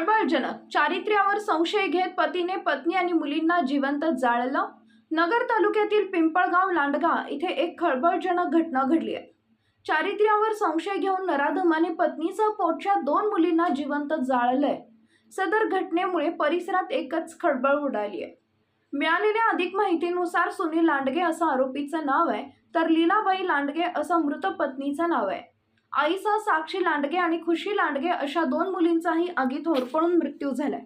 खळबळजनक चारित्र्यावर संशय घेत पतीने पत्नी आणि मुलींना जिवंत जाळलं. नगर तालुक्यातील पिंपळगाव लांडगा इथे एक खळबळजनक घटना घडली आहे. चारित्र्यावर संशय घेऊन नराधमाने पत्नीसह पोटच्या दोन मुलींना जिवंत जाळलंय. सदर घटनेमुळे परिसरात एकच खळबळ उडाली आहे. मिळालेल्या अधिक माहितीनुसार सुनील लांडगे असं आरोपीचं नाव आहे तर लीलाबाई लांडगे असं मृत पत्नीचं नाव आहे. आईसह साक्षी लांडगे आणि खुशी लांडगे अशा दोन मुलींचाही आगीत होरपळून मृत्यू झालाय.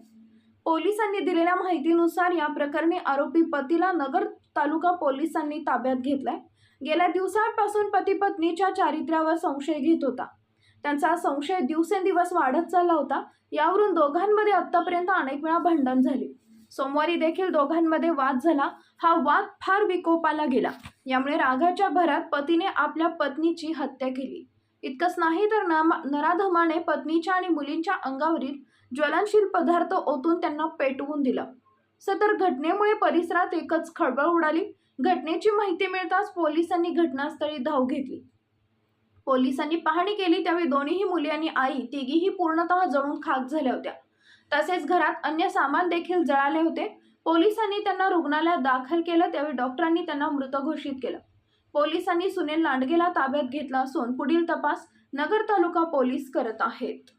पोलिसांनी दिलेल्या माहितीनुसार या प्रकरणी आरोपी पतीला नगर तालुका पोलिसांनी ताब्यात घेतलाय. गेल्या दिवसांपासून पती पत्नीच्या चारित्र्यावर संशय घेत होता. त्यांचा संशय दिवसेंदिवस वाढत चालला होता. यावरून दोघांमध्ये आत्तापर्यंत अनेक वेळा भांडण झाले. सोमवारी देखील दोघांमध्ये वाद झाला. हा वाद फार विकोपाला गेला. यामुळे रागाच्या भरात पतीने आपल्या पत्नीची हत्या केली. इतकंच नाही तर नराधमाने पत्नीच्या आणि मुलींच्या अंगावरील ज्वलनशील पदार्थ ओतून त्यांना पेटवून दिलं. सदर घटनेमुळे परिसरात एकच खळबळ उडाली. घटनेची माहिती मिळताच पोलिसांनी घटनास्थळी धाव घेतली. पोलिसांनी पाहणी केली त्यावेळी दोन्हीही मुली आणि आई तिघीही पूर्णतः जळून खाक झाल्या होत्या. तसेच घरात अन्य सामान देखील जळाले होते. पोलिसांनी त्यांना रुग्णालयात दाखल केलं त्यावेळी डॉक्टरांनी त्यांना मृत घोषित केलं. पोलिसांनी सुनील लांडगेला ताब्यात घेतला असून पुढील तपास नगर तालुका पोलीस करत आहेत.